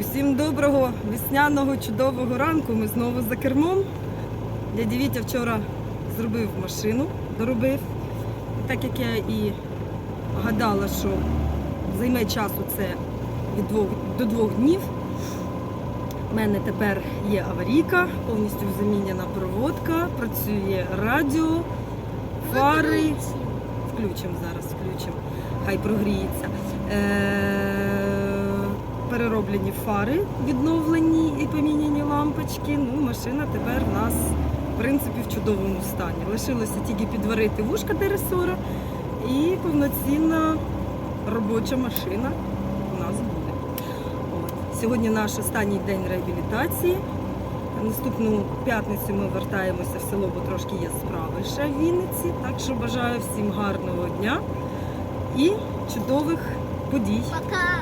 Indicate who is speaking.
Speaker 1: Усім доброго весняного чудового ранку. Ми знову за кермом. Дядя Вітя вчора зробив машину, доробив. І так як я і гадала, що займе часу це від двох до двох днів. У мене тепер є аварійка, повністю замінена проводка, працює радіо, фари. Включимо зараз, включимо. Хай прогріється. Перероблені фари, відновлені і поміняні лампочки. Ну, машина тепер в нас, в принципі, в чудовому стані. Лишилося тільки підварити вушка до ресора і повноцінна робоча машина у нас буде. От. Сьогодні наш останній день реабілітації. Наступну п'ятницю ми вертаємося в село, бо трошки є справи ще в Вінниці. Так що бажаю всім гарного дня і чудових подій.
Speaker 2: Пока.